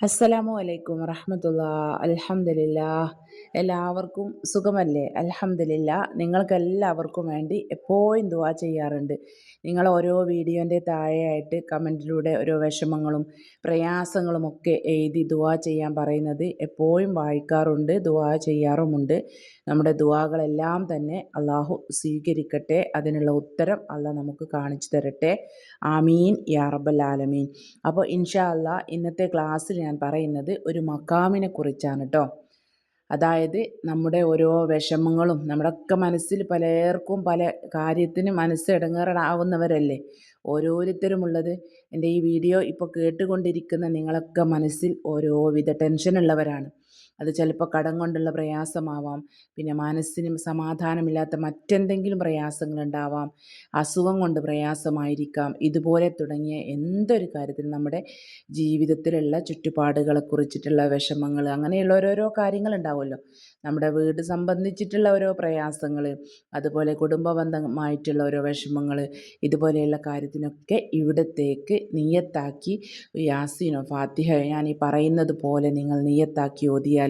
അസ്സലാമു അലൈക്കും വറഹമത്തുള്ള. അലഹമില്ല എല്ലാവർക്കും സുഖമല്ലേ? അലഹമില്ല നിങ്ങൾക്കെല്ലാവർക്കും വേണ്ടി എപ്പോഴും ദുവാ ചെയ്യാറുണ്ട്. നിങ്ങൾ ഓരോ വീഡിയോന്റെ താഴെയായിട്ട് കമന്റിലൂടെ ഓരോ വിഷമങ്ങളും പ്രയാസങ്ങളും ഒക്കെ എഴുതി ദുവാ ചെയ്യാൻ പറയുന്നത് എപ്പോഴും വായിക്കാറുണ്ട് ദുവാ ചെയ്യാറുമുണ്ട്. നമ്മുടെ ദുവാകളെല്ലാം തന്നെ അള്ളാഹു സ്വീകരിക്കട്ടെ. അതിനുള്ള ഉത്തരം അള്ളാഹ് നമുക്ക് കാണിച്ചു തരട്ടെ. ആമീൻ. യാ ആലമീൻ. അപ്പോൾ ഇൻഷാ അല്ലാ ഇന്നത്തെ ക്ലാസ്സിൽ ഞാൻ പറയുന്നത് ഒരു മക്കാമിനെ കുറിച്ചാണ് കേട്ടോ അതായത് നമ്മുടെ ഓരോ വിഷമങ്ങളും നമ്മുടെയൊക്കെ മനസ്സിൽ പലർക്കും പല കാര്യത്തിന് മനസ്സ് ഇടങ്ങേറാവുന്നവരല്ലേ? ഓരോരുത്തരുമുള്ളത്. എന്റെ ഈ വീഡിയോ ഇപ്പോൾ കേട്ടുകൊണ്ടിരിക്കുന്ന നിങ്ങളൊക്കെ മനസ്സിൽ ഓരോവിധ ടെൻഷനുള്ളവരാണ്. അത് ചിലപ്പോൾ കടം കൊണ്ടുള്ള പ്രയാസമാവാം. പിന്നെ മനസ്സിന് സമാധാനമില്ലാത്ത മറ്റെന്തെങ്കിലും പ്രയാസങ്ങളുണ്ടാവാം. അസുഖം കൊണ്ട് പ്രയാസമായിരിക്കാം. ഇതുപോലെ തുടങ്ങിയ എന്തൊരു കാര്യത്തിനും നമ്മുടെ ജീവിതത്തിലുള്ള ചുറ്റുപാടുകളെ കുറിച്ചിട്ടുള്ള വിഷമങ്ങൾ അങ്ങനെയുള്ള ഓരോരോ കാര്യങ്ങളുണ്ടാവുമല്ലോ. നമ്മുടെ വീട് സംബന്ധിച്ചിട്ടുള്ള ഓരോ പ്രയാസങ്ങൾ അതുപോലെ കുടുംബ ബന്ധമായിട്ടുള്ള ഓരോ വിഷമങ്ങൾ ഇതുപോലെയുള്ള കാര്യത്തിനൊക്കെ ഇവിടത്തേക്ക് നിയത്താക്കി യാസീനോ ഫാത്തിഹ ഞാൻ ഈ പറയുന്നത് പോലെ നിങ്ങൾ നിയത്താക്കി ഓതിയാൽ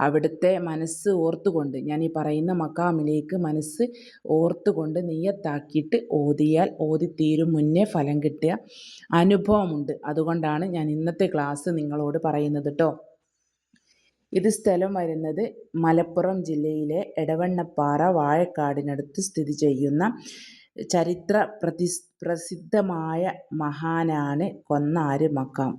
അവിടുത്തെ മനസ്സ് ഓർത്തുകൊണ്ട് ഞാൻ ഈ പറയുന്ന മക്കാമിലേക്ക് മനസ്സ് ഓർത്തുകൊണ്ട് നിയത്താക്കിയിട്ട് ഓതിയാൽ ഓതി തീരും മുന്നേ ഫലം കിട്ടിയ അനുഭവമുണ്ട്. അതുകൊണ്ടാണ് ഞാൻ ഇന്നത്തെ ക്ലാസ് നിങ്ങളോട് പറയുന്നത് കേട്ടോ ഇത് സ്ഥലം വരുന്നത് മലപ്പുറം ജില്ലയിലെ എടവണ്ണപ്പാറ വാഴക്കാടിനടുത്ത് സ്ഥിതി ചെയ്യുന്ന ചരിത്ര പ്രതി പ്രസിദ്ധമായ മഹാനാണ് കൊന്നാര് മക്കാം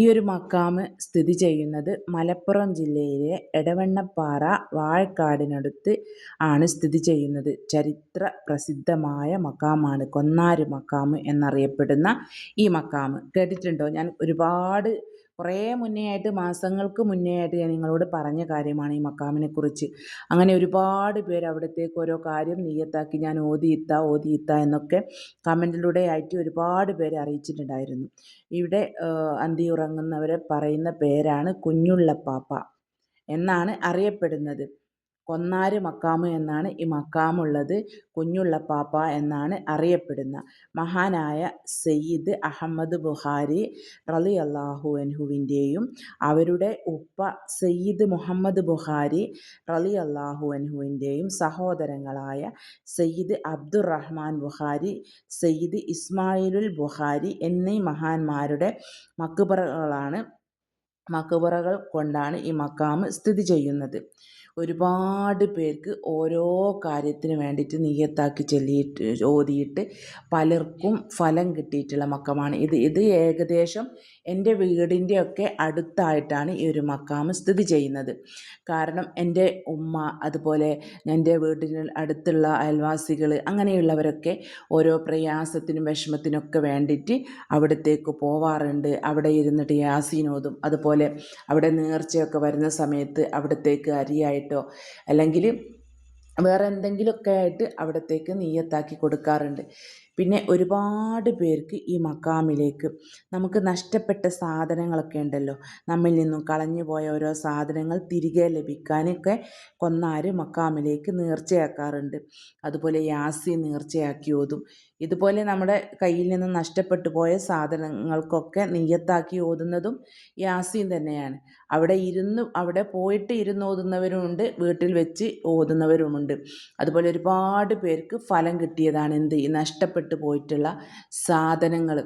ഈ ഒരു മക്കാമ് സ്ഥിതി ചെയ്യുന്നത് മലപ്പുറം ജില്ലയിലെ എടവണ്ണപ്പാറ വാഴക്കാടിനടുത്ത് ആണ് സ്ഥിതി ചെയ്യുന്നത്. ചരിത്ര പ്രസിദ്ധമായ മക്കാമാണ് കൊന്നാര് മക്കാമ് എന്നറിയപ്പെടുന്ന ഈ മക്കാമ് കേട്ടിട്ടുണ്ടോ? ഞാൻ ഒരുപാട് കുറേ മുന്നേ ആയിട്ട് മാസങ്ങൾക്ക് മുന്നേ ആയിട്ട് ഞാൻ നിങ്ങളോട് പറഞ്ഞ കാര്യമാണ് ഈ മക്കാമിനെക്കുറിച്ച്. അങ്ങനെ ഒരുപാട് പേര് അവിടത്തേക്ക് ഓരോ കാര്യം നീയത്താക്കി ഞാൻ ഓതിയിത്ത ഓതിയിത്ത എന്നൊക്കെ കമന്റിലൂടെ ആയിട്ട് ഒരുപാട് പേരെ അറിയിച്ചിട്ടുണ്ടായിരുന്നു. ഇവിടെ അന്തി ഉറങ്ങുന്നവരെ പറയുന്ന പേരാണ് കുഞ്ഞുള്ളപ്പാപ്പ എന്നാണ് അറിയപ്പെടുന്നത്. കൊന്നാര് മക്കാമ് എന്നാണ് ഈ മക്കാമുള്ളത്. കുഞ്ഞുള്ള പാപ്പ എന്നാണ് അറിയപ്പെടുന്ന. മഹാനായ സയ്യിദ് അഹമ്മദ് ബുഹാരി റലി അള്ളാഹു അൻഹുവിന്റെയും അവരുടെ ഉപ്പ സയ്യിദ് മുഹമ്മദ് ബുഹാരി റലി അള്ളാഹു അൻഹുവിന്റെയും സഹോദരങ്ങളായ സയ്യിദ് അബ്ദുറഹ്മാൻ ബുഹാരി സയ്യിദ് ഇസ്മായിലുൽ ബുഹാരി എന്നീ മഹാന്മാരുടെ മക്കുബറകളാണ് മക്കുബറകൾ കൊണ്ടാണ് ഈ മക്കാമ് സ്ഥിതി ചെയ്യുന്നത്. ഒരുപാട് പേർക്ക് ഓരോ കാര്യത്തിന് വേണ്ടിയിട്ട് നീയത്താക്കി ചൊല്ലിയിട്ട് ഓതിയിട്ട് പലർക്കും ഫലം കിട്ടിയിട്ടുള്ള മക്കമാണ്. ഇത് ഇത് ഏകദേശം എന്റെ വീടിന്റെയൊക്കെ അടുത്തായിട്ടാണ് ഈ ഒരു മക്കാമ് സ്ഥിതി ചെയ്യുന്നത്. കാരണം എന്റെ ഉമ്മ അതുപോലെ എന്റെ വീടിന് അടുത്തുള്ള അയൽവാസികൾ അങ്ങനെയുള്ളവരൊക്കെ ഓരോ പ്രയാസത്തിനും വിഷമത്തിനൊക്കെ വേണ്ടിയിട്ട് അവിടത്തേക്ക് പോവാറുണ്ട്. അവിടെ ഇരുന്നിട്ട് യാസീനോതും അതുപോലെ അവിടെ നേർച്ചയൊക്കെ വരുന്ന സമയത്ത് അവിടത്തേക്ക് അരിയായിട്ടോ അല്ലെങ്കിൽ വേറെ എന്തെങ്കിലുമൊക്കെ ആയിട്ട് അവിടത്തേക്ക് നീയത്താക്കി കൊടുക്കാറുണ്ട്. പിന്നെ ഒരുപാട് പേർക്ക് ഈ മക്കാമിലേക്ക് നമുക്ക് നഷ്ടപ്പെട്ട സാധനങ്ങളൊക്കെ ഉണ്ടല്ലോ. നമ്മിൽ നിന്നും കളഞ്ഞു പോയ ഓരോ സാധനങ്ങൾ തിരികെ ലഭിക്കാനൊക്കെ കൊന്നാര് മക്കാമിലേക്ക് നേർച്ചയാക്കാറുണ്ട്. അതുപോലെ യാസി നേർച്ചയാക്കി ഓതും ഇതുപോലെ നമ്മുടെ കയ്യിൽ നിന്ന് നഷ്ടപ്പെട്ടു പോയ സാധനങ്ങൾക്കൊക്കെ നെയ്യത്താക്കി ഓതുന്നതും യാസീൻ തന്നെയാണ്. അവിടെ ഇരുന്ന് അവിടെ പോയിട്ട് ഇരുന്ന് ഓതുന്നവരുമുണ്ട് വീട്ടിൽ വെച്ച് ഓതുന്നവരുമുണ്ട്. അതുപോലെ ഒരുപാട് പേർക്ക് ഫലം കിട്ടിയതാണ് എന്ത്? നഷ്ടപ്പെട്ടു പോയിട്ടുള്ള സാധനങ്ങൾ.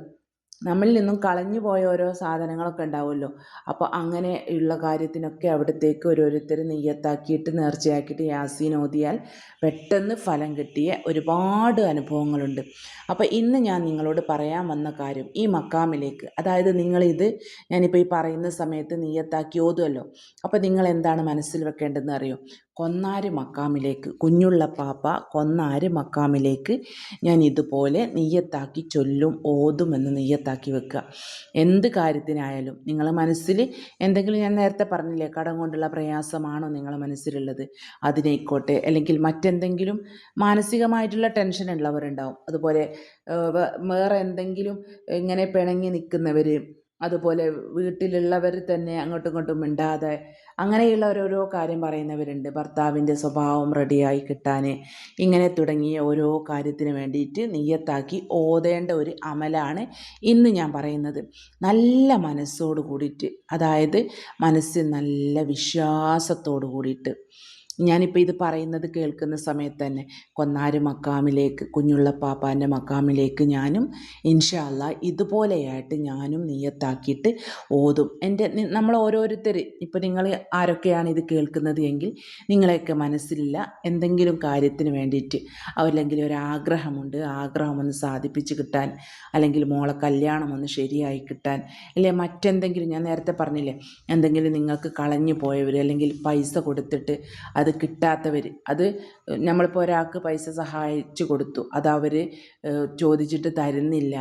നമ്മളിൽ നിന്നും കളഞ്ഞു പോയ ഓരോ സാധനങ്ങളൊക്കെ ഉണ്ടാവുമല്ലോ. അപ്പോൾ അങ്ങനെ ഉള്ള കാര്യത്തിനൊക്കെ അവിടത്തേക്ക് ഓരോരുത്തർ നെയ്യത്താക്കിയിട്ട് നേർച്ചയാക്കിയിട്ട് യാസീൻ ഓതിയാൽ പെട്ടെന്ന് ഫലം കിട്ടിയ ഒരുപാട് അനുഭവങ്ങളുണ്ട്. അപ്പോൾ ഇന്ന് ഞാൻ നിങ്ങളോട് പറയാൻ വന്ന കാര്യം ഈ മക്കാമിലേക്ക്. അതായത് നിങ്ങളിത് ഞാനിപ്പോൾ ഈ പറയുന്ന സമയത്ത് നെയ്യത്താക്കി ഓതുമല്ലോ അപ്പോൾ നിങ്ങൾ എന്താണ് മനസ്സിൽ വെക്കേണ്ടതെന്ന് അറിയോ? കൊന്നാര് മക്കാമിലേക്ക് കുഞ്ഞുള്ള പാപ്പ കൊന്നാര് മക്കാമിലേക്ക് ഞാൻ ഇതുപോലെ നെയ്യത്താക്കി ചൊല്ലും ഓതും എന്ന് നെയ്യത്താക്കി വെക്കുക. എന്ത് കാര്യത്തിനായാലും നിങ്ങൾ മനസ്സിൽ എന്തെങ്കിലും ഞാൻ നേരത്തെ പറഞ്ഞില്ലേ കടം കൊണ്ടുള്ള പ്രയാസമാണോ നിങ്ങളെ മനസ്സിലുള്ളത്? അതിനായിക്കോട്ടെ. അല്ലെങ്കിൽ മറ്റെന്തെങ്കിലും മാനസികമായിട്ടുള്ള ടെൻഷൻ ഉള്ളവരുണ്ടാവും. അതുപോലെ വേറെ എന്തെങ്കിലും ഇങ്ങനെ പിണങ്ങി നിൽക്കുന്നവർ അതുപോലെ വീട്ടിലുള്ളവർ തന്നെ അങ്ങോട്ടും ഇങ്ങോട്ടും മിണ്ടാതെ അങ്ങനെയുള്ള ഓരോരോ കാര്യം പറയുന്നവരുണ്ട്. ഭർത്താവിന്റെ സ്വഭാവം റെഡിയായി കിട്ടാൻ ഇങ്ങനെ തുടങ്ങിയ ഓരോ കാര്യത്തിന് വേണ്ടിയിട്ട് നെയ്യത്താക്കി ഓതേണ്ട ഒരു അമലാണ് ഇന്ന് ഞാൻ പറയുന്നത്. നല്ല മനസ്സോട് കൂടിയിട്ട് അതായത് മനസ്സിൽ നല്ല വിശ്വാസത്തോട് കൂടിയിട്ട്. ഞാനിപ്പോൾ ഇത് പറയുന്നത് കേൾക്കുന്ന സമയത്ത് തന്നെ കൊന്നാര് മക്കാമിലേക്ക് കുഞ്ഞുള്ള പാപ്പാന്റെ മക്കാമിലേക്ക് ഞാനും ഇൻഷാ അല്ലാ ഇതുപോലെയായിട്ട് ഞാനും നീയത്താക്കിയിട്ട് ഓതും. എന്റെ നമ്മൾ ഓരോരുത്തർ ഇപ്പോൾ നിങ്ങൾ ആരൊക്കെയാണ് ഇത് കേൾക്കുന്നത് എങ്കിൽ നിങ്ങളെയൊക്കെ മനസ്സിലില്ല എന്തെങ്കിലും കാര്യത്തിന് വേണ്ടിയിട്ട്. അല്ലെങ്കിൽ ഒരാഗ്രഹമുണ്ട് ആഗ്രഹം ഒന്ന് സാധിപ്പിച്ച് കിട്ടാൻ അല്ലെങ്കിൽ മോളെ കല്യാണം ഒന്ന് ശരിയായി കിട്ടാൻ അല്ലെ? മറ്റെന്തെങ്കിലും ഞാൻ നേരത്തെ പറഞ്ഞില്ലേ എന്തെങ്കിലും നിങ്ങൾക്ക് കളഞ്ഞു പോയവർ അല്ലെങ്കിൽ പൈസ കൊടുത്തിട്ട് അത് കിട്ടാത്തവർ അത് നമ്മളിപ്പോൾ ഒരാൾക്ക് പൈസ സഹായിച്ചു കൊടുത്തു. അത് അവർ ചോദിച്ചിട്ട് തരുന്നില്ല.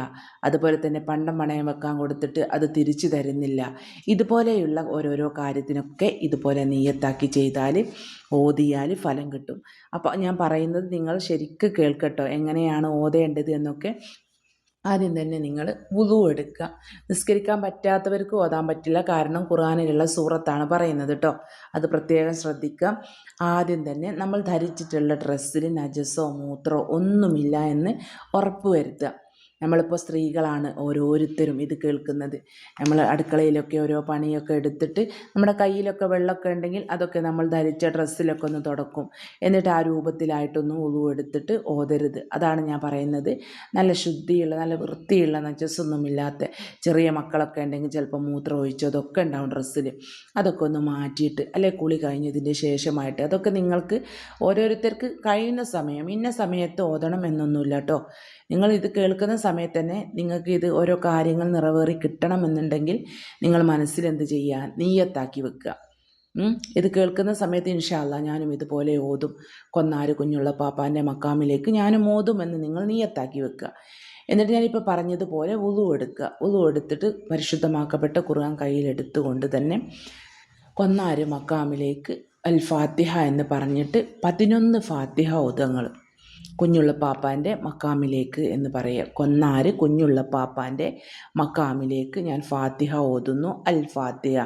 അതുപോലെ തന്നെ പണ്ടം പണയം വെക്കാൻ കൊടുത്തിട്ട് അത് തിരിച്ചു തരുന്നില്ല. ഇതുപോലെയുള്ള ഓരോരോ കാര്യത്തിനൊക്കെ ഇതുപോലെ നീയത്താക്കി ചെയ്താൽ ഓതിയാൽ ഫലം കിട്ടും. അപ്പോൾ ഞാൻ പറയുന്നത് നിങ്ങൾ ശരിക്ക് കേൾക്കട്ടോ. എങ്ങനെയാണ് ഓതേണ്ടത് എന്നൊക്കെ ആദ്യം തന്നെ നിങ്ങൾ വുളു എടുക്കുക. നിസ്കരിക്കാൻ പറ്റാത്തവർക്ക് ഓതാൻ പറ്റില്ല. കാരണം ഖുർആനിലുള്ള സൂറത്താണ് പറയുന്നത് കേട്ടോ. അത് പ്രത്യേകം ശ്രദ്ധിക്കുക. ആദ്യം തന്നെ നമ്മൾ ധരിച്ചിട്ടുള്ള ഡ്രസ്സിൽ നജസോ മൂത്രമോ ഒന്നുമില്ല എന്ന് ഉറപ്പ് വരുത്തുക. നമ്മളിപ്പോൾ സ്ത്രീകളാണ് ഓരോരുത്തരും ഇത് കേൾക്കുന്നത്. നമ്മൾ അടുക്കളയിലൊക്കെ ഓരോ പണിയൊക്കെ എടുത്തിട്ട് നമ്മുടെ കയ്യിലൊക്കെ വെള്ളമൊക്കെ ഉണ്ടെങ്കിൽ അതൊക്കെ നമ്മൾ ധരിച്ച ഡ്രസ്സിലൊക്കെ ഒന്ന് തുടക്കും. എന്നിട്ട് ആ രൂപത്തിലായിട്ടൊന്നും ഉളു എടുത്തിട്ട് ഓതരുത്. അതാണ് ഞാൻ പറയുന്നത്. നല്ല ശുദ്ധിയുള്ള നല്ല വൃത്തിയുള്ള നജസ്സൊന്നുമില്ലാത്ത ചെറിയ മക്കളൊക്കെ ഉണ്ടെങ്കിൽ ചിലപ്പോൾ മൂത്രം ഒഴിച്ചോ അതൊക്കെ ഉണ്ടാവും ഡ്രസ്സിൽ അതൊക്കെ ഒന്ന് മാറ്റിയിട്ട് അല്ലെ കുളി കഴിഞ്ഞതിന്റെ ശേഷമായിട്ട് അതൊക്കെ നിങ്ങൾക്ക് ഓരോരുത്തർക്ക് കഴിയുന്ന സമയം ഇന്ന സമയത്ത് ഓതണം എന്നൊന്നുമില്ല കേട്ടോ. നിങ്ങൾ ഇത് കേൾക്കുന്ന സമയത്ത് തന്നെ നിങ്ങൾക്ക് ഇത് ഓരോ കാര്യങ്ങൾ നിറവേറി കിട്ടണമെന്നുണ്ടെങ്കിൽ നിങ്ങൾ മനസ്സിൽ എന്ത് ചെയ്യുക? നീയത്താക്കി വെക്കുക. ഇത് കേൾക്കുന്ന സമയത്ത് ഇൻഷാല്ല ഞാനും ഇതുപോലെ ഓതും. കൊന്നാര് കുഞ്ഞുള്ള പാപ്പാന്റെ മക്കാമിലേക്ക് ഞാനും ഓതും എന്ന് നിങ്ങൾ നീയത്താക്കി വെക്കുക. എന്നിട്ട് ഞാനിപ്പോൾ പറഞ്ഞതുപോലെ ഉളു എടുക്കുക. ഉളു എടുത്തിട്ട് പരിശുദ്ധമാക്കപ്പെട്ട കുറുകാൻ കയ്യിലെടുത്തുകൊണ്ട് തന്നെ കൊന്നാര് മക്കാമിലേക്ക് അൽ ഫാത്തിഹ എന്ന് പറഞ്ഞിട്ട് പതിനൊന്ന് ഫാത്തിഹ ഓതങ്ങൾ. കുഞ്ഞുള്ള പാപ്പാന്റെ മക്കാമിലേക്ക് എന്ന് പറയുക കൊന്നാര് കുഞ്ഞുള്ള പാപ്പാന്റെ മക്കാമിലേക്ക് ഞാൻ ഫാത്തിഹ ഓതുന്നു അൽ ഫാത്തിഹ.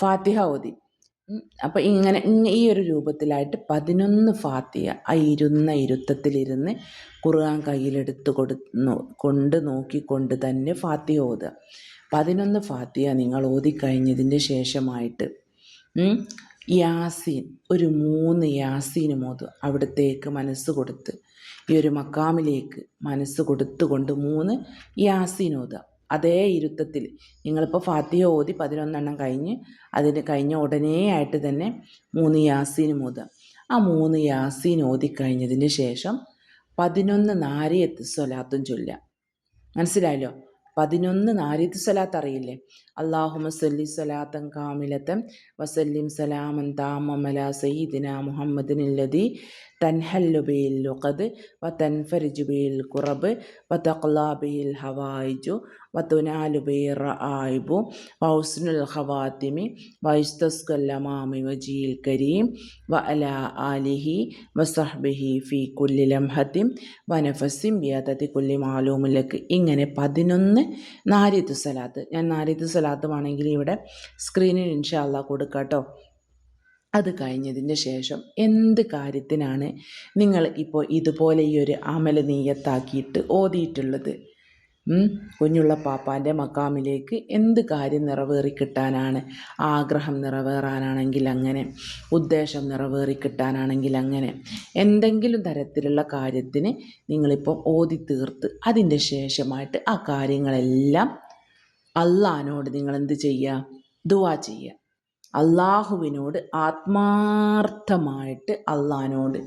ഫാത്തിഹ ഓതി. അപ്പം ഇങ്ങനെ ഈ ഒരു രൂപത്തിലായിട്ട് പതിനൊന്ന് ഫാത്തിഹ ആ ഇരുന്ന ഇരുത്തത്തിലിരുന്ന് ഖുർആൻ കയ്യിലെടുത്ത് കൊടു കൊണ്ട് നോക്കിക്കൊണ്ട് തന്നെ ഫാത്തിഹ ഓതുക. പതിനൊന്ന് ഫാത്തിഹ നിങ്ങൾ ഓതിക്കഴിഞ്ഞതിന്റെ ശേഷമായിട്ട് യാസീൻ ഒരു മൂന്ന് യാസീനും ഓതുക അവിടത്തേക്ക് മനസ്സ് കൊടുത്ത് ഈ ഒരു മക്കാമിലേക്ക് മനസ്സ് കൊടുത്തുകൊണ്ട് മൂന്ന് യാസീൻ ഓതുക. അതേ ഇരുത്തത്തിൽ. നിങ്ങളിപ്പോൾ ഫാത്തിഹ ഓതി പതിനൊന്നെണ്ണം കഴിഞ്ഞ് അതിന് കഴിഞ്ഞ ഉടനെ ആയിട്ട് തന്നെ മൂന്ന് യാസീൻ മൂത ആ മൂന്ന് യാസീൻ ഓതി കഴിഞ്ഞതിന് ശേഷം പതിനൊന്ന് നാരിയത്ത് സ്വലാത്തും ചൊല്ലുക. മനസ്സിലായല്ലോ? പതിനൊന്ന് നാരിയത്ത് സ്വലാത്ത് അറിയില്ലേ? അള്ളാഹുമ സല്ലി സ്വലാത്തൻ കാമിലത്തൻ വസല്ലിം സലാമൻ താമമല സയ്യിദിന മുഹമ്മദിനില്ലതി തൻഹല്ലു ബിൽ ലുഖദ് വ തൻഫരിജു ബിൽ കുറബ് വ തഖ്ലാ ബിൽ ഹവായിജു വ ബിൽ റആയിബു വ ഹുസ്നുൽ ഖവാത്തിമി വ ഇസ്തസ്കല്ലമാമി വജീൽ കരീം വ അലാ ആലിഹി വ സഹ്ബിഹി ഫി കുല്ലി ലംഹത്തിം വ നഫസിം ബിയദതി കുല്ലി മാലൂമിലക്ക് ഇങ്ങനെ പതിനൊന്ന് നാരിത്തു സലാത്ത്. ഞാൻ നാരിത്ത് സലാത്തുമാണെങ്കിൽ ഇവിടെ സ്ക്രീനിൽ ഇൻഷാല്ല കൊടുക്കാം കേട്ടോ അത് കഴിഞ്ഞതിന് ശേഷം എന്ത് കാര്യത്തിനാണ് നിങ്ങൾ ഇപ്പോൾ ഇതുപോലെ ഈ ഒരു അമൽ നീയത്താക്കിയിട്ട് ഓതിയിട്ടുള്ളത് കുഞ്ഞുള്ള പാപ്പാന്റെ മക്കാമിലേക്ക് എന്ത് കാര്യം നിറവേറി കിട്ടാനാണ്? ആഗ്രഹം നിറവേറാനാണെങ്കിൽ അങ്ങനെ ഉദ്ദേശം നിറവേറി കിട്ടാനാണെങ്കിൽ അങ്ങനെ എന്തെങ്കിലും തരത്തിലുള്ള കാര്യത്തിന് നിങ്ങളിപ്പോൾ ഓതി തീർത്ത് അതിന്റെ ശേഷമായിട്ട് ആ കാര്യങ്ങളെല്ലാം അള്ളഹാനോട് നിങ്ങൾ എന്ത് ചെയ്യുക? ദുവാ ചെയ്യുക. അള്ളാഹുവിനോട് ആത്മാർത്ഥമായിട്ട് അള്ളഹാനോട്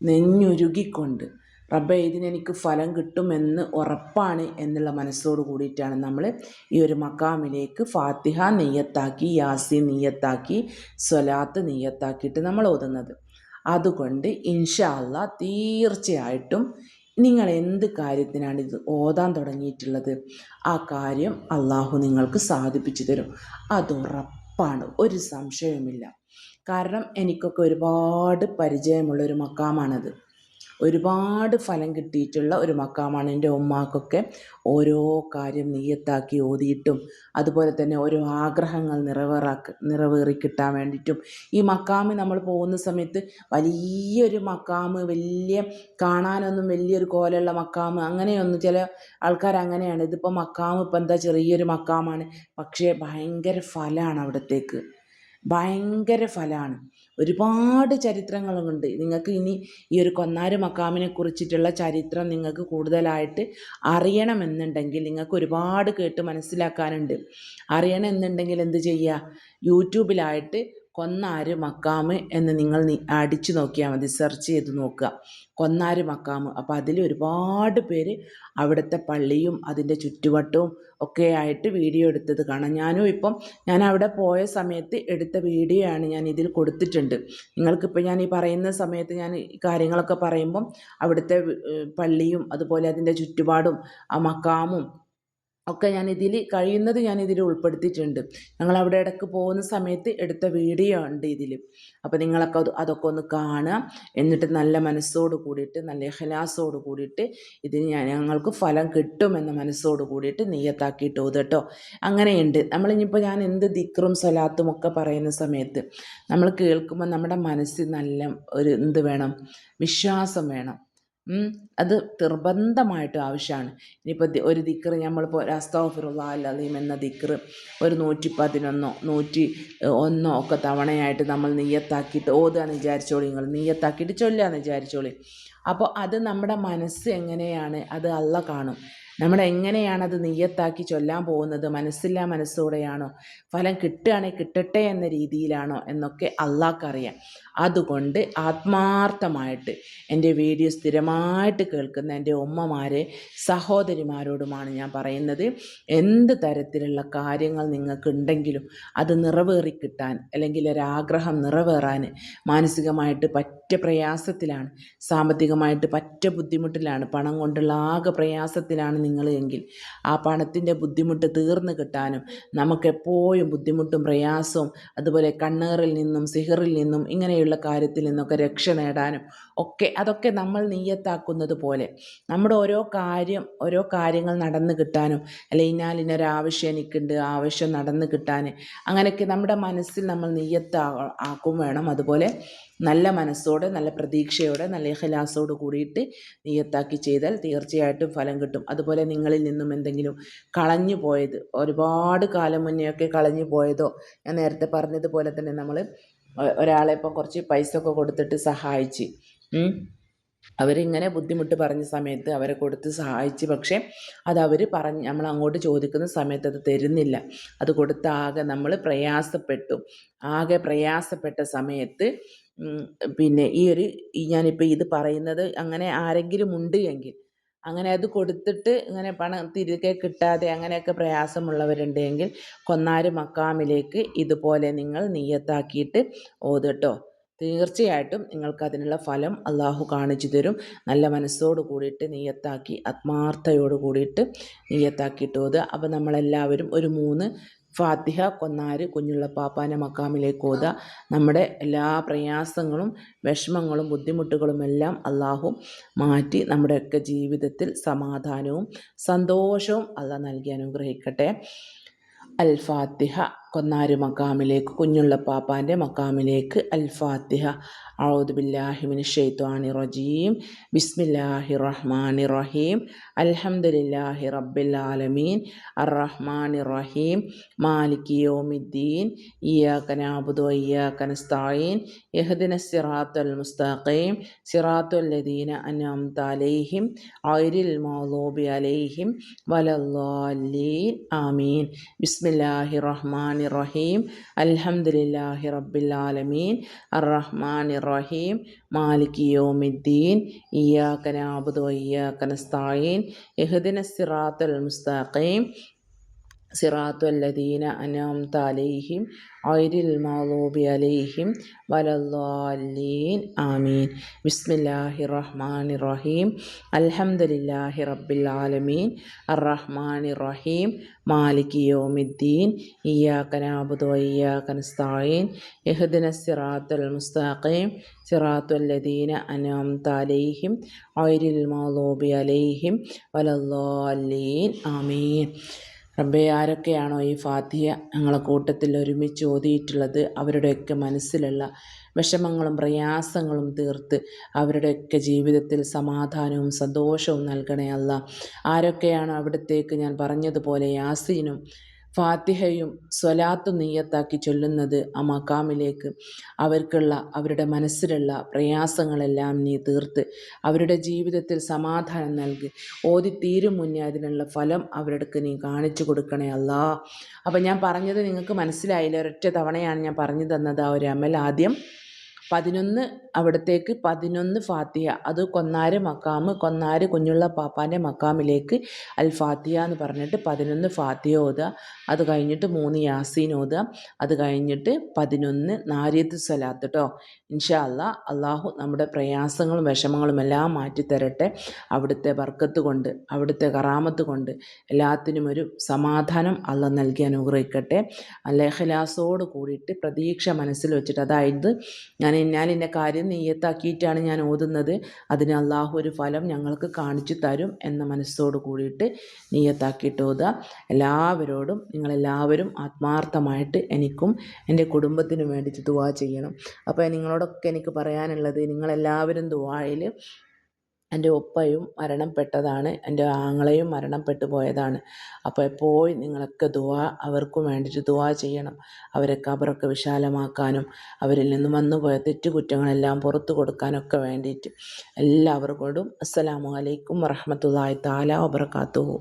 നെഞ്ഞുരുകിക്കൊണ്ട് റബ്ബെ ഇതിനെനിക്ക് ഫലം കിട്ടുമെന്ന് ഉറപ്പാണ് എന്നുള്ള മനസ്സോട് കൂടിയിട്ടാണ് നമ്മൾ ഈ ഒരു മക്കാമിലേക്ക് ഫാത്തിഹ നെയ്യത്താക്കി യാസി നെയ്യത്താക്കി സ്വലാത്ത് നെയ്യത്താക്കിയിട്ട് നമ്മൾ ഓതുന്നത്. അതുകൊണ്ട് ഇൻഷാ തീർച്ചയായിട്ടും നിങ്ങൾ എന്ത് കാര്യത്തിനാണ് ഇത് ഓതാൻ തുടങ്ങിയിട്ടുള്ളത് ആ കാര്യം അള്ളാഹു നിങ്ങൾക്ക് സാധിപ്പിച്ചു തരും. അതുറപ്പാണ് ഒരു സംശയവുമില്ല. കാരണം എനിക്കൊക്കെ ഒരുപാട് പരിചയമുള്ളൊരു മക്കാമാണത്. ഒരുപാട് ഫലം കിട്ടിയിട്ടുള്ള ഒരു മക്കാമാണ് എന്റെ ഉമ്മാക്കൊക്കെ. ഓരോ കാര്യം നെയ്യത്താക്കി ഓതിയിട്ടും അതുപോലെ തന്നെ ഓരോ ആഗ്രഹങ്ങൾ നിറവേറാക്ക നിറവേറി കിട്ടാൻ വേണ്ടിയിട്ടും. ഈ മക്കാമ് നമ്മൾ പോകുന്ന സമയത്ത് വലിയൊരു മക്കാമ് വലിയ കാണാനൊന്നും വലിയൊരു കോലുള്ള മക്കാമ് അങ്ങനെയൊന്നും ചില ആൾക്കാർ അങ്ങനെയാണ്. ഇതിപ്പോൾ മക്കാമ് ഇപ്പം എന്താ ചെറിയൊരു മക്കാമാണ്. പക്ഷേ ഭയങ്കര ഫലമാണ് അവിടത്തേക്ക്. ഭയങ്കര ഫലമാണ് ഒരുപാട് ചരിത്രങ്ങളുമുണ്ട്. നിങ്ങൾക്ക് ഇനി ഈ ഒരു കൊന്നാര് മക്കാമിനെ കുറിച്ചിട്ടുള്ള ചരിത്രം നിങ്ങൾക്ക് കൂടുതലായിട്ട് അറിയണമെന്നുണ്ടെങ്കിൽ നിങ്ങൾക്ക് ഒരുപാട് കേട്ട് മനസ്സിലാക്കാനുണ്ട്. അറിയണമെന്നുണ്ടെങ്കിൽ എന്ത് ചെയ്യുക? യൂട്യൂബിലായിട്ട് കൊന്നാര് മക്കാമ് എന്ന് നിങ്ങൾ അടിച്ചു നോക്കിയാൽ മതി. സെർച്ച് ചെയ്ത് നോക്കുക. കൊന്നാര് മക്കാമ്. അപ്പോൾ അതിൽ ഒരുപാട് പേര് അവിടുത്തെ പള്ളിയും അതിന്റെ ചുറ്റുവട്ടവും ഒക്കെ ആയിട്ട് വീഡിയോ എടുത്തത് കാണാം. ഞാനും ഇപ്പം ഞാൻ അവിടെ പോയ സമയത്ത് എടുത്ത വീഡിയോ ആണ് ഞാൻ ഇതിൽ കൊടുത്തിട്ടുണ്ട്. നിങ്ങൾക്കിപ്പോൾ ഞാൻ ഈ പറയുന്ന സമയത്ത് ഞാൻ ഈ കാര്യങ്ങളൊക്കെ പറയുമ്പം അവിടുത്തെ പള്ളിയും അതുപോലെ അതിന്റെ ചുറ്റുപാടും ആ മക്കാമും ഒക്കെ ഞാൻ ഇതിൽ കഴിയുന്നത് ഞാൻ ഇതിൽ ഉൾപ്പെടുത്തിയിട്ടുണ്ട്. ഞങ്ങൾ അവിടെ ഇടയ്ക്ക് പോകുന്ന സമയത്ത് എടുത്ത വീഡിയോ ഉണ്ട് ഇതിൽ അപ്പോൾ നിങ്ങളൊക്കെ അത് അതൊക്കെ ഒന്ന് കാണുക. എന്നിട്ട് നല്ല മനസ്സോട് കൂടിയിട്ട് നല്ല ഇഹലാസോട് കൂടിയിട്ട് ഇതിന് ഞാൻ ഞങ്ങൾക്ക് ഫലം കിട്ടുമെന്ന മനസ്സോട് കൂടിയിട്ട് നെയ്യത്താക്കിയിട്ട് ഓത് കേട്ടോ. അങ്ങനെയുണ്ട്. നമ്മളിനിപ്പോൾ ഞാൻ എന്ത് ദിക്റും സ്വലാത്തും ഒക്കെ പറയുന്ന സമയത്ത് നമ്മൾ കേൾക്കുമ്പോൾ നമ്മുടെ മനസ്സിൽ നല്ല ഒരു എന്ത് വേണം? വിശ്വാസം വേണം. അത് നിർബന്ധമായിട്ട് ആവശ്യമാണ്. ഇനിയിപ്പോൾ ഒരു ദിക്കറ് നമ്മളിപ്പോൾ അസ്തഗ്ഫിറുല്ലാ അലീം എന്ന ദിക്കറ് ഒരു നൂറ്റി പതിനൊന്നോ നൂറ്റി ഒന്നോ ഒക്കെ തവണയായിട്ട് നമ്മൾ നെയ്യത്താക്കിയിട്ട് ഓതുകയെന്ന് വിചാരിച്ചോളി നിങ്ങൾ നെയ്യത്താക്കിയിട്ട് ചൊല്ലുകയെന്ന് വിചാരിച്ചോളി. അപ്പോൾ അത് നമ്മുടെ മനസ്സ് എങ്ങനെയാണ് അത് അല്ല കാണും. നമ്മൾ എങ്ങനെയാണത് നീയത്താക്കി ചൊല്ലാൻ പോകുന്നത്? മനസ്സില്ലാ മനസ്സോടെയാണോ? ഫലം കിട്ടുകയാണെങ്കിൽ കിട്ടട്ടെ എന്ന രീതിയിലാണോ എന്നൊക്കെ അള്ളാഹ്ക്കറിയാം. അതുകൊണ്ട് ആത്മാർത്ഥമായിട്ട് എന്റെ വീഡിയോ സ്ഥിരമായിട്ട് കേൾക്കുന്ന എന്റെ ഉമ്മമാരെ സഹോദരിമാരോടുമാണ് ഞാൻ പറയുന്നത്. എന്ത് തരത്തിലുള്ള കാര്യങ്ങൾ നിങ്ങൾക്കുണ്ടെങ്കിലും അത് നിറവേറി കിട്ടാൻ അല്ലെങ്കിൽ ഒരാഗ്രഹം നിറവേറാൻ മാനസികമായിട്ട് പറ്റ പ്രയാസത്തിലാണ് സാമ്പത്തികമായിട്ട് പറ്റ ബുദ്ധിമുട്ടിലാണ് പണം കൊണ്ടുള്ള ആകെ പ്രയാസത്തിലാണ് നിങ്ങൾ എങ്കിൽ ആ പണത്തിന്റെ ബുദ്ധിമുട്ട് തീർന്നു കിട്ടാനും നമുക്കെപ്പോഴും ബുദ്ധിമുട്ടും പ്രയാസവും അതുപോലെ കണ്ണേറിൽ നിന്നും സിഹറിൽ നിന്നും ഇങ്ങനെയുള്ള കാര്യത്തിൽ നിന്നൊക്കെ രക്ഷ നേടാനും ഒക്കെ അതൊക്കെ നമ്മൾ നീയത്താക്കുന്നത് പോലെ. നമ്മുടെ ഓരോ കാര്യം ഓരോ കാര്യങ്ങൾ നടന്നു കിട്ടാനും അല്ലെ ഇന്നാൽ ഇന്നൊരാവശ്യം എനിക്കുണ്ട് ആവശ്യം നടന്നു കിട്ടാൻ അങ്ങനെയൊക്കെ നമ്മുടെ മനസ്സിൽ നമ്മൾ നീയത്താ ആക്കും വേണം. അതുപോലെ നല്ല മനസ്സോടെ നല്ല പ്രതീക്ഷയോടെ നല്ല ഇഹലാസോട് കൂടിയിട്ട് നീയത്താക്കി ചെയ്താൽ തീർച്ചയായിട്ടും ഫലം കിട്ടും. അതുപോലെ നിങ്ങളിൽ നിന്നും എന്തെങ്കിലും കളഞ്ഞു പോയത് ഒരുപാട് കാലം മുന്നെയൊക്കെ കളഞ്ഞു പോയതോ ഞാൻ നേരത്തെ പറഞ്ഞതുപോലെ തന്നെ നമ്മൾ ഒരാളെ ഇപ്പം കുറച്ച് പൈസ ഒക്കെ കൊടുത്തിട്ട് സഹായിച്ച് അവരിങ്ങനെ ബുദ്ധിമുട്ട് പറഞ്ഞ സമയത്ത് അവരെ കൊടുത്ത് സഹായിച്ച്. പക്ഷേ അത് അവർ പറഞ്ഞ് നമ്മൾ അങ്ങോട്ട് ചോദിക്കുന്ന സമയത്ത് അത് തരുന്നില്ല. അത് കൊടുത്ത് ആകെ നമ്മൾ പ്രയാസപ്പെട്ടു. ആകെ പ്രയാസപ്പെട്ട സമയത്ത് പിന്നെ ഈ ഒരു ഞാനിപ്പോൾ ഇത് പറയുന്നത് അങ്ങനെ ആരെങ്കിലും ഉണ്ട് എങ്കിൽ അങ്ങനെ അത് കൊടുത്തിട്ട് ഇങ്ങനെ പണം തിരികെ കിട്ടാതെ അങ്ങനെയൊക്കെ പ്രയാസമുള്ളവരുണ്ടെങ്കിൽ കൊന്നാര് മക്കാമിലേക്ക് ഇതുപോലെ നിങ്ങൾ നീയത്താക്കിയിട്ട് ഓതട്ടോ തീർച്ചയായിട്ടും നിങ്ങൾക്ക് അതിനുള്ള ഫലം അള്ളാഹു കാണിച്ചു തരും. നല്ല മനസ്സോട് കൂടിയിട്ട് നീയത്താക്കി ആത്മാർത്ഥയോട് കൂടിയിട്ട് നീയത്താക്കിയിട്ട് ഓതുക. അപ്പോൾ നമ്മളെല്ലാവരും ഒരു മൂന്ന് ഫാത്തിഹ കൊന്നാര് കുഞ്ഞുള്ള പാപ്പാന്റെ മക്കാമിലേക്ക് ഓത നമ്മുടെ എല്ലാ പ്രയാസങ്ങളും വിഷമങ്ങളും ബുദ്ധിമുട്ടുകളും എല്ലാം അള്ളാഹു മാറ്റി നമ്മുടെയൊക്കെ ജീവിതത്തിൽ സമാധാനവും സന്തോഷവും അള്ളാഹ് നൽകി അനുഗ്രഹിക്കട്ടെ. അൽ ഫാത്തിഹ. കൊന്നാരി മക്കാമിലേക്ക് കുഞ്ഞുള്ള പാപ്പാന്റെ മക്കാമിലേക്ക് അൽ ഫാത്തിഹ ഔദുബില്ലാഹിമിൻ ഷെയ്ത്വാനി റജീം ബിസ്മില്ലാഹി റഹ്മാനി റഹീം അൽഹംദുലില്ലാഹി റബ്ബിൽ ആലമീൻ അറഹ്മാനി റഹീം മാലിക് യോമിദ്ദീൻ ഇയാക്കനാബുദോ ഇയാക്കനസ്തായീൻ യഹദിന സിറാത്തുൽ മുസ്താഖീം. സിറാത്തുൽ ലദീന അനാം താലൈഹിം ഐരിൽ മൗലൂബി അലൈഹിം. വലല്ലാലീൻ ആമീൻ. ബിസ്മില്ലാഹി റഹ്മാനി റഹ്മാനി റഹീം. അൽഹംദുലില്ലാഹി റബ്ബിൽ ആലമീൻ. അറഹ്മാനി റഹീം മാലിക് യോമിദ്ദീൻ. ഇയാക്കന അബുദ് വയ്യാക്കന സ്ഥായീൻ എഹദിന സിറാത്തൽ മുസ്താഖീം. സിറാത്തു അനാംത അലൈഹിം ഐരിൽ മഗ്ദൂബി അലൈഹിം വലദ്ദാല്ലീൻ ആമീൻ. ബിസ്മില്ലാഹിർ റഹ്മാനിർ റഹീം അൽഹംദുലില്ലാഹി റബ്ബിൽ ആലമീൻ. അറഹ്മാൻ റഹീം മാലിക് യൗമിദ്ദീൻ. വഇയ്യാക നസ്തഈൻ ഇഹ്ദിന സിറാത്തൽ മുസ്തഖീം. സിറാത്തുല്ലദീന അനഅംത അലൈഹിം ഐരിൽ മഗ്ദൂബി അലൈഹിം വലദ്ദാല്ലീൻ ആമീൻ. റബ്ബേ ആരൊക്കെയാണോ ഈ ഫാത്തിഹ ഞങ്ങളെ കൂട്ടത്തിൽ ഒരുമിച്ച് ഓതിയിട്ടുള്ളത്? അവരുടെയൊക്കെ മനസ്സിലുള്ള വിഷമങ്ങളും പ്രയാസങ്ങളും തീർത്ത് അവരുടെയൊക്കെ ജീവിതത്തിൽ സമാധാനവും സന്തോഷവും നൽകണേ അല്ല. ആരൊക്കെയാണോ അവിടത്തേക്ക് ഞാൻ പറഞ്ഞതുപോലെ യാസീനും ഫാത്തിഹയും സ്വലാത്തു നീയത്താക്കി ചൊല്ലുന്നത് ആ മക്കാമിലേക്ക് അവർക്കുള്ള അവരുടെ മനസ്സിലുള്ള പ്രയാസങ്ങളെല്ലാം നീ തീർത്ത് അവരുടെ ജീവിതത്തിൽ സമാധാനം നൽകി. ഓതി തീരും മുന്നേ അതിനുള്ള ഫലം അവരുടെ നീ കാണിച്ചു കൊടുക്കണേ അല്ലാ. അപ്പം ഞാൻ പറഞ്ഞത് നിങ്ങൾക്ക് മനസ്സിലായില്ല? ഒരൊറ്റ തവണയാണ് ഞാൻ പറഞ്ഞു തന്നത് ആ ഒരു അമൽ ആദ്യം. പതിനൊന്ന് അവിടത്തേക്ക് പതിനൊന്ന് ഫാത്തിയ അത് കൊന്നാര് മക്കാമ് കൊന്നാര് കുഞ്ഞുള്ള പാപ്പാന്റെ മക്കാമിലേക്ക് അൽ ഫാത്തിയ എന്ന് പറഞ്ഞിട്ട് പതിനൊന്ന് ഫാത്തിയ ഓതുക അത് കഴിഞ്ഞിട്ട് മൂന്ന് യാസീൻ ഓതുക അത് കഴിഞ്ഞിട്ട് പതിനൊന്ന് നാരിയത്ത് സലാത്ത് കേട്ടോ ഇൻഷാ അല്ലാ അള്ളാഹു നമ്മുടെ പ്രയാസങ്ങളും വിഷമങ്ങളും എല്ലാം മാറ്റിത്തരട്ടെ. അവിടുത്തെ വർക്കത്ത് കൊണ്ട് അവിടുത്തെ കറാമത്ത് കൊണ്ട് എല്ലാത്തിനും ഒരു സമാധാനം അള്ള നൽകി അനുഗ്രഹിക്കട്ടെ. അല്ലഹലാസോട് കൂടിയിട്ട് പ്രതീക്ഷ മനസ്സിൽ വെച്ചിട്ട് അതായത് ഞാൻ ഇന്നാലിന്റെ കാര്യം നെയ്യത്താക്കിയിട്ടാണ് ഞാൻ ഓതുന്നത്. അതിന് അള്ളാഹു ഒരു ഫലം ഞങ്ങൾക്ക് കാണിച്ചു തരും എന്ന മനസ്സോട് കൂടിയിട്ട് നെയ്യത്താക്കിയിട്ട് ഓതുക എല്ലാവരോടും നിങ്ങളെല്ലാവരും ആത്മാർത്ഥമായിട്ട് എനിക്കും എന്റെ കുടുംബത്തിനും വേണ്ടിയിട്ട് ദുവാ ചെയ്യണം. അപ്പോൾ നിങ്ങളോടൊക്കെ എനിക്ക് പറയാനുള്ളത് നിങ്ങളെല്ലാവരും ദുവായിൽ എന്റെ ഉപ്പയും മരണപ്പെട്ടതാണ് എന്റെ ആങ്ങളെയും മരണപ്പെട്ടു പോയതാണ്. അപ്പോൾ എപ്പോഴും നിങ്ങളൊക്കെ ദുവാ അവർക്കും വേണ്ടിയിട്ട് ദുവാ ചെയ്യണം. അവരെ കബറൊക്കെ വിശാലമാക്കാനും അവരിൽ നിന്ന് വന്നുപോയ തെറ്റുകുറ്റങ്ങളെല്ലാം പുറത്തു കൊടുക്കാനൊക്കെ വേണ്ടിയിട്ട്. എല്ലാവർക്കോടും അസ്സലാമു അലൈക്കും വറഹമത്തല്ലാഹി താല വബർക്കാത്തുഹു